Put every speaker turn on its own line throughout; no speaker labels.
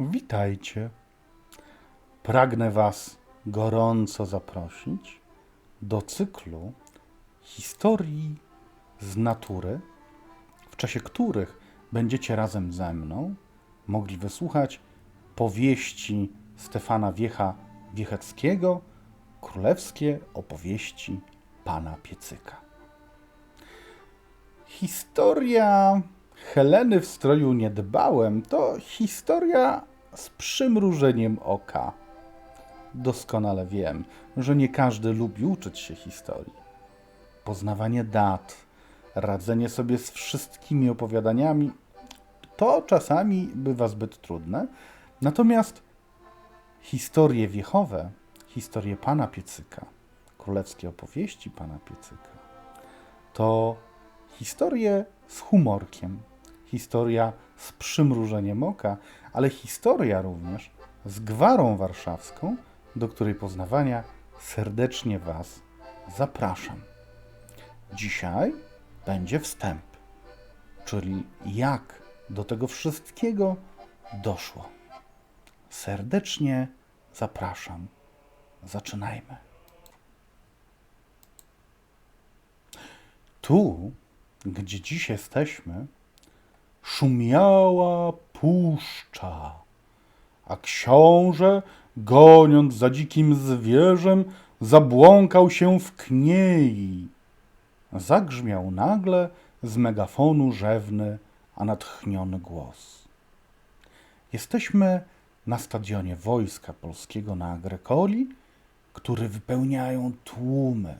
Witajcie. Pragnę Was gorąco zaprosić do cyklu historii z natury, w czasie których będziecie razem ze mną mogli wysłuchać powieści Stefana Wiecha Wiecheckiego, królewskie opowieści pana Piecyka. Historia Heleny w stroju niedbałem to historia z przymrużeniem oka. Doskonale wiem, że nie każdy lubi uczyć się historii. Poznawanie dat, radzenie sobie z wszystkimi opowiadaniami to czasami bywa zbyt trudne. Natomiast historie wiechowe, historie pana Piecyka, królewskie opowieści pana Piecyka, to historie z humorkiem, historia z przymrużeniem oka, ale historia również z gwarą warszawską, do której poznawania serdecznie Was zapraszam. Dzisiaj będzie wstęp, czyli jak do tego wszystkiego doszło. Serdecznie zapraszam. Zaczynajmy. Tu, gdzie dziś jesteśmy, szumiała puszcza, a książę, goniąc za dzikim zwierzem, zabłąkał się w kniei. Zagrzmiał nagle z megafonu rzewny, a natchniony głos. Jesteśmy na stadionie Wojska Polskiego na Agrekoli, który wypełniają tłumy.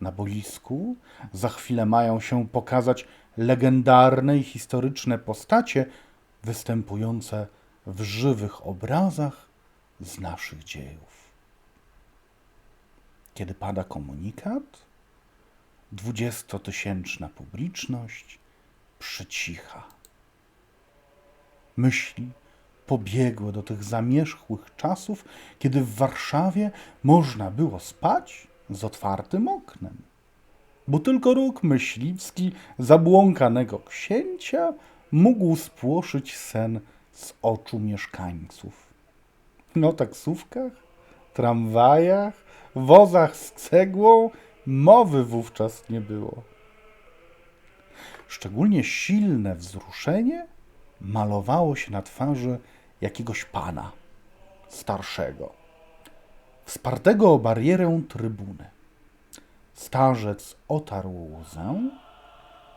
Na boisku za chwilę mają się pokazać legendarne i historyczne postacie występujące w żywych obrazach z naszych dziejów. Kiedy pada komunikat, dwudziestotysięczna publiczność przycicha. Myśli pobiegły do tych zamierzchłych czasów, kiedy w Warszawie można było spać z otwartym oknem, bo tylko róg myśliwski zabłąkanego księcia mógł spłoszyć sen z oczu mieszkańców. No taksówkach, tramwajach, wozach z cegłą mowy wówczas nie było. Szczególnie silne wzruszenie malowało się na twarzy jakiegoś pana, starszego, wspartego o barierę trybuny. Starzec otarł łzę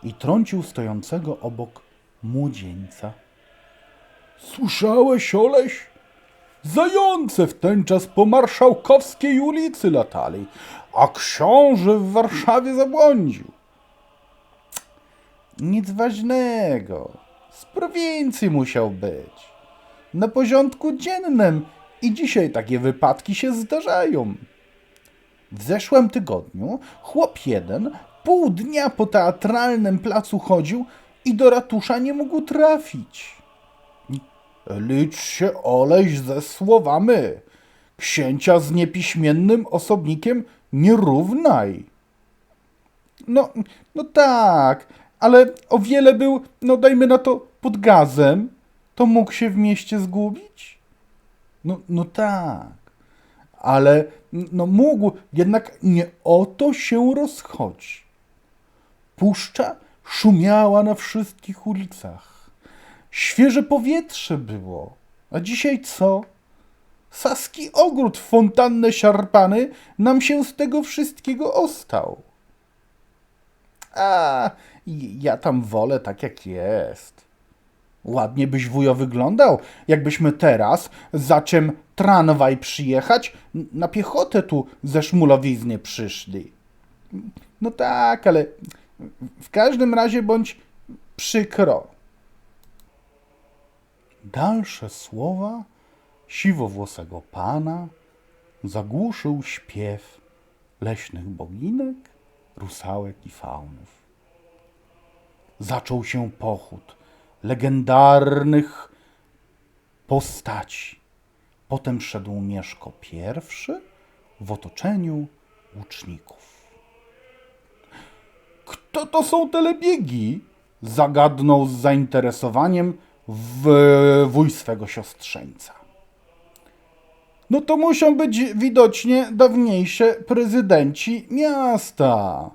i trącił stojącego obok młodzieńca. Słyszałeś, Oleś? Zające w ten czas po marszałkowskiej ulicy latali, a książę w Warszawie zabłądził. Nic ważnego. Z prowincji musiał być. Na porządku dziennym i dzisiaj takie wypadki się zdarzają. W zeszłym tygodniu chłop jeden pół dnia po teatralnym placu chodził i do ratusza nie mógł trafić. Licz się oleś ze słowami. Księcia z niepiśmiennym osobnikiem nie równaj. No, no tak, ale o wiele był, no dajmy na to, pod gazem, to mógł się w mieście zgubić? No, no tak, ale no mógł, jednak nie o to się rozchodzi. Puszcza szumiała na wszystkich ulicach. Świeże powietrze było. A dzisiaj co? Saski ogród fontannę siarpany nam się z tego wszystkiego ostał. A, ja tam wolę tak jak jest. Ładnie byś wujo wyglądał, jakbyśmy teraz, za czym tramwaj przyjechać, na piechotę tu ze szmulowizny przyszli. No tak, ale w każdym razie bądź przykro. Dalsze słowa siwowłosego pana zagłuszył śpiew leśnych boginek, rusałek i faunów. Zaczął się pochód legendarnych postaci. Potem szedł Mieszko pierwszy w otoczeniu łuczników. Kto to są telebiegi? Zagadnął z zainteresowaniem wuj swego siostrzeńca. No to muszą być widocznie dawniejsze prezydenci miasta.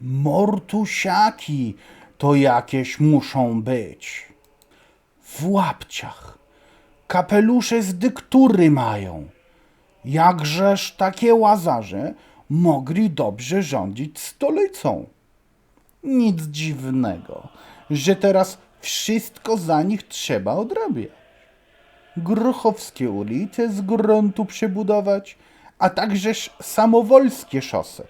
Mortusiaki to jakieś muszą być. W łapciach. Kapelusze z dyktury mają. Jakżeż takie łazarze mogli dobrze rządzić stolicą? Nic dziwnego, że teraz wszystko za nich trzeba odrabiać. Grochowskie ulice z gruntu przebudować, a także samowolskie szosy.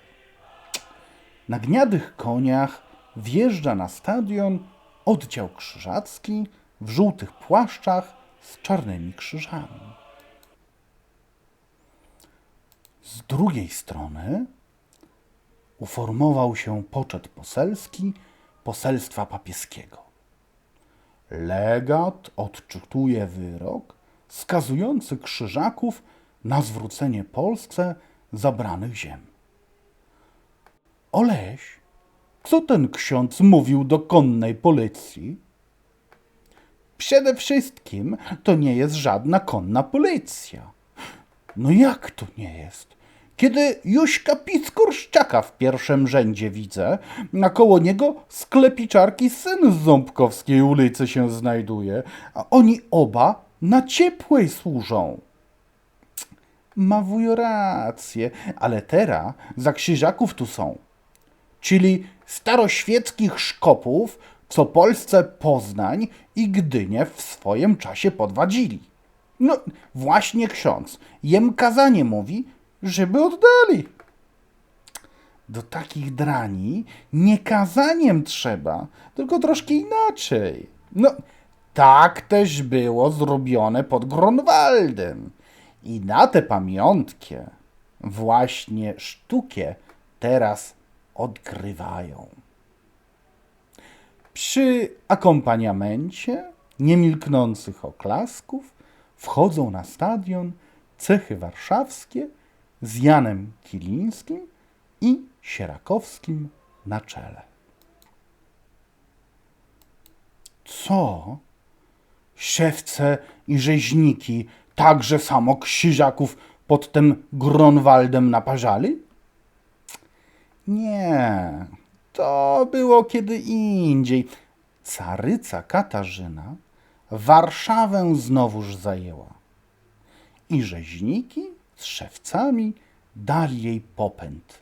Na gniadych koniach wjeżdża na stadion oddział krzyżacki w żółtych płaszczach z czarnymi krzyżami. Z drugiej strony uformował się poczet poselski poselstwa papieskiego. Legat odczytuje wyrok skazujący krzyżaków na zwrócenie Polsce zabranych ziem. Oleś, co ten ksiądz mówił do konnej policji? Przede wszystkim to nie jest żadna konna policja. No jak to nie jest? Kiedy Juśka Piskurszczaka w pierwszym rzędzie widzę, a koło niego sklepiczarki syn z Ząbkowskiej ulicy się znajduje, a oni oba na ciepłej służą. Ma wujo rację, ale teraz za krzyżaków tu są, czyli staroświeckich szkopów, co Polsce Poznań i Gdynię w swoim czasie podwadzili. No właśnie ksiądz, jem kazanie mówi, żeby oddali. Do takich drani nie kazaniem trzeba, tylko troszkę inaczej. No, tak też było zrobione pod Grunwaldem. I na tę pamiątkę właśnie sztukę teraz odkrywają. Przy akompaniamencie niemilknących oklasków wchodzą na stadion cechy warszawskie z Janem Kilińskim i Sierakowskim na czele. Co? Szewce i rzeźniki także samo krzyżaków pod tym Grunwaldem naparzali? Nie, to było kiedy indziej. Caryca Katarzyna Warszawę znowuż zajęła. I rzeźniki z szewcami dali jej popęd.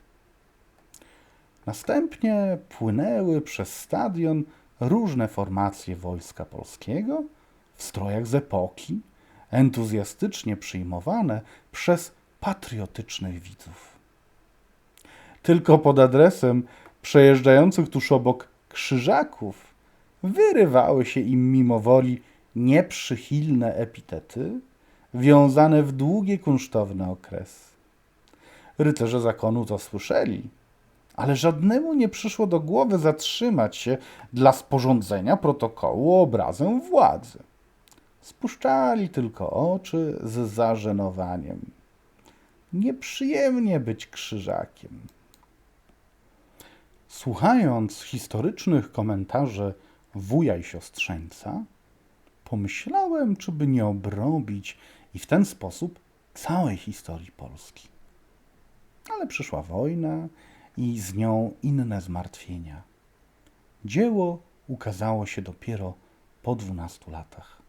Następnie płynęły przez stadion różne formacje wojska polskiego w strojach z epoki, entuzjastycznie przyjmowane przez patriotycznych widzów. Tylko pod adresem przejeżdżających tuż obok krzyżaków wyrywały się im mimo woli nieprzychylne epitety wiązane w długie kunsztowne okresy. Rycerze zakonu to słyszeli, ale żadnemu nie przyszło do głowy zatrzymać się dla sporządzenia protokołu o obrazę władzy. Spuszczali tylko oczy z zażenowaniem. Nieprzyjemnie być krzyżakiem. Słuchając historycznych komentarzy wuja i siostrzeńca, pomyślałem, czy by nie obrobić i w ten sposób całej historii Polski. Ale przyszła wojna i z nią inne zmartwienia. Dzieło ukazało się dopiero po dwunastu latach.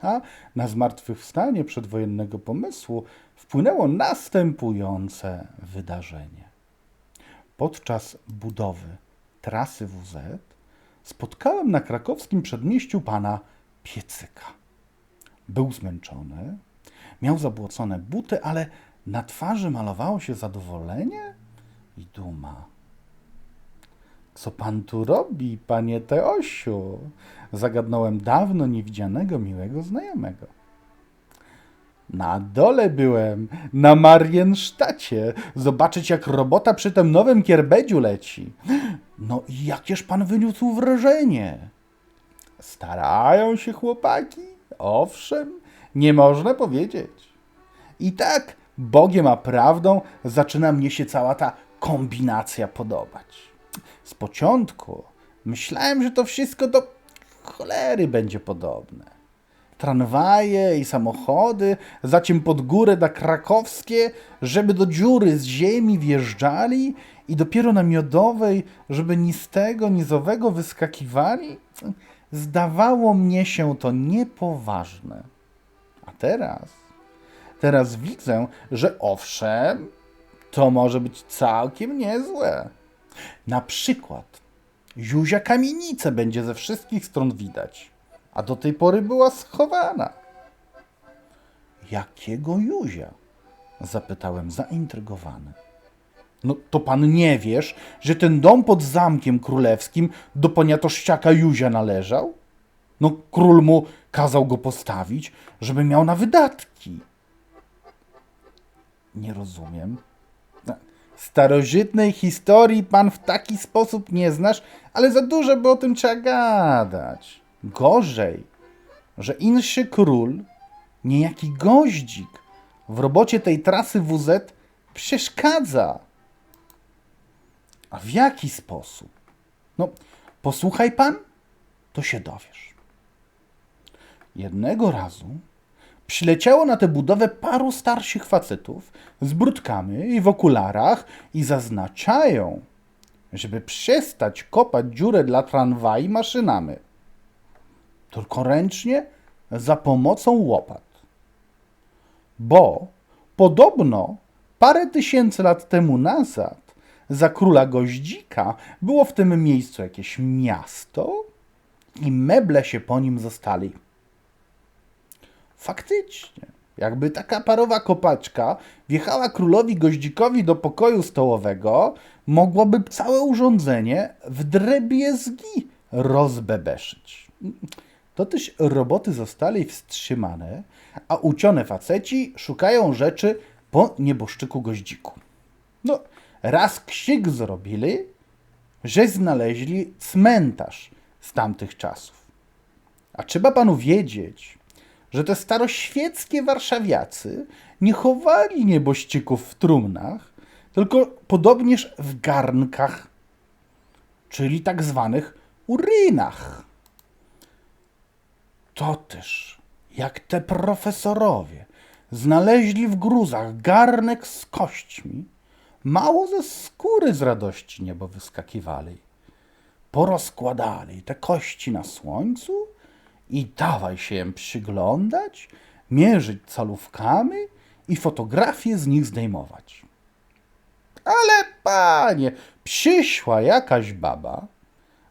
A na zmartwychwstanie przedwojennego pomysłu wpłynęło następujące wydarzenie. Podczas budowy trasy WZ spotkałem na krakowskim przedmieściu pana Piecyka. Był zmęczony, miał zabłocone buty, ale na twarzy malowało się zadowolenie i duma. Co pan tu robi, panie Teosiu? Zagadnąłem dawno niewidzianego miłego znajomego. Na dole byłem, na Mariensztacie, zobaczyć jak robota przy tym nowym kierbedziu leci. No i jakież pan wyniósł wrażenie? Starają się chłopaki, owszem, nie można powiedzieć. I tak, Bogiem a prawdą, zaczyna mnie się cała ta kombinacja podobać. Z początku myślałem, że to wszystko to cholery będzie podobne. Tramwaje i samochody, zaciem pod górę da krakowskie, żeby do dziury z ziemi wjeżdżali i dopiero na miodowej, żeby ni z tego, ni z owego wyskakiwali? Zdawało mnie się to niepoważne. A teraz, teraz widzę, że owszem, to może być całkiem niezłe. Na przykład Zuzia kamienicę będzie ze wszystkich stron widać, a do tej pory była schowana. Jakiego Juzia? Zapytałem zaintrygowany. No to pan nie wiesz, że ten dom pod zamkiem królewskim do poniatoszczaka Juzia należał? No król mu kazał go postawić, żeby miał na wydatki. Nie rozumiem. No, Starożytnej historii pan w taki sposób nie znasz, ale za dużo by o tym trzeba gadać. Gorzej, że inszy król, niejaki goździk, w robocie tej trasy WZ przeszkadza. A w jaki sposób? No, posłuchaj pan, to się dowiesz. Jednego razu przyleciało na tę budowę paru starszych facetów z brudkami i w okularach i zaznaczają, żeby przestać kopać dziurę dla tramwaj maszynami. Tylko ręcznie za pomocą łopat. Bo podobno parę tysięcy lat temu nazad za króla Goździka było w tym miejscu jakieś miasto i meble się po nim zostali. Faktycznie, jakby taka parowa kopaczka wjechała królowi Goździkowi do pokoju stołowego, mogłoby całe urządzenie w drebiezgi rozbebeszyć. To roboty zostali wstrzymane, a ucione faceci szukają rzeczy po nieboszczyku Goździku. No, raz ksik zrobili, że znaleźli cmentarz z tamtych czasów. A trzeba panu wiedzieć, że te staroświeckie warszawiacy nie chowali niebościków w trumnach, tylko podobnież w garnkach, czyli tak zwanych urynach. To też, jak te profesorowie znaleźli w gruzach garnek z kośćmi, mało ze skóry z radości niebo wyskakiwali. Porozkładali te kości na słońcu i dawaj się jem przyglądać, mierzyć calówkami i fotografie z nich zdejmować. Ale panie, przyszła jakaś baba,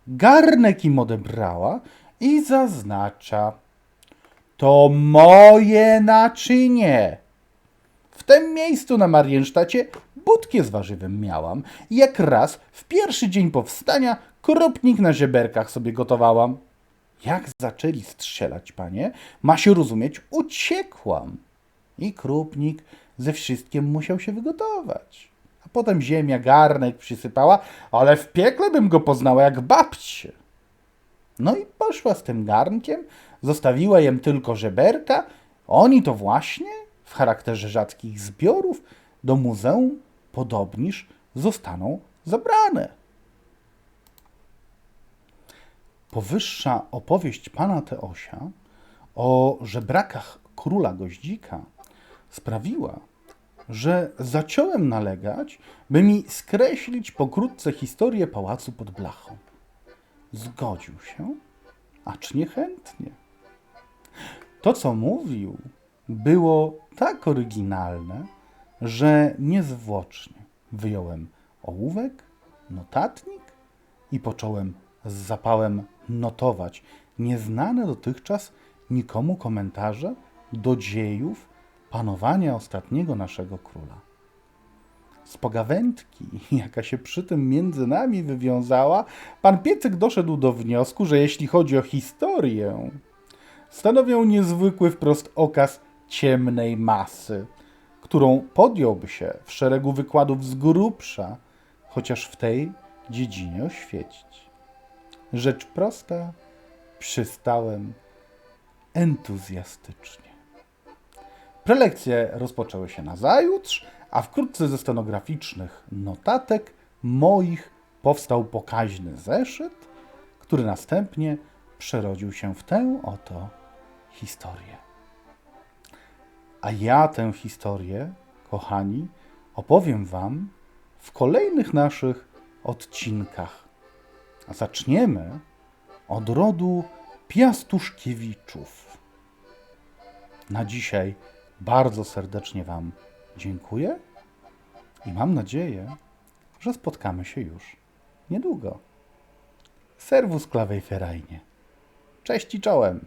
garnek im odebrała i zaznacza. To moje naczynie. W tym miejscu na Mariensztacie budkę z warzywem miałam jak raz w pierwszy dzień powstania kropnik na żeberkach sobie gotowałam. Jak zaczęli strzelać, panie, ma się rozumieć, uciekłam. I krupnik ze wszystkim musiał się wygotować. A potem ziemia garnek przysypała, ale w piekle bym go poznała jak babcie. No i poszła z tym garnkiem, zostawiła jem tylko żeberka. Oni to właśnie, w charakterze rzadkich zbiorów, do muzeum podobnież zostaną zabrane. Powyższa opowieść pana Teosia o żebrakach króla Goździka sprawiła, że zacząłem nalegać, by mi skreślić pokrótce historię pałacu pod blachą. Zgodził się, acz niechętnie. To, co mówił, było tak oryginalne, że niezwłocznie wyjąłem ołówek, notatnik i począłem z zapałem notować nieznane dotychczas nikomu komentarze do dziejów panowania ostatniego naszego króla. Z pogawędki, jaka się przy tym między nami wywiązała, pan Piecyk doszedł do wniosku, że jeśli chodzi o historię, stanowią niezwykły wprost okaz ciemnej masy, którą podjąłby się w szeregu wykładów z grubsza, chociaż w tej dziedzinie oświecić. Rzecz prosta, przystałem entuzjastycznie. Prelekcje rozpoczęły się nazajutrz, a wkrótce ze stenograficznych notatek moich powstał pokaźny zeszyt, który następnie przerodził się w tę oto historię. A ja tę historię, kochani, opowiem Wam w kolejnych naszych odcinkach. Zaczniemy od rodu Piastuszkiewiczów. Na dzisiaj bardzo serdecznie Wam dziękuję i mam nadzieję, że spotkamy się już niedługo. Serwus klawej ferajnie. Cześć i czołem.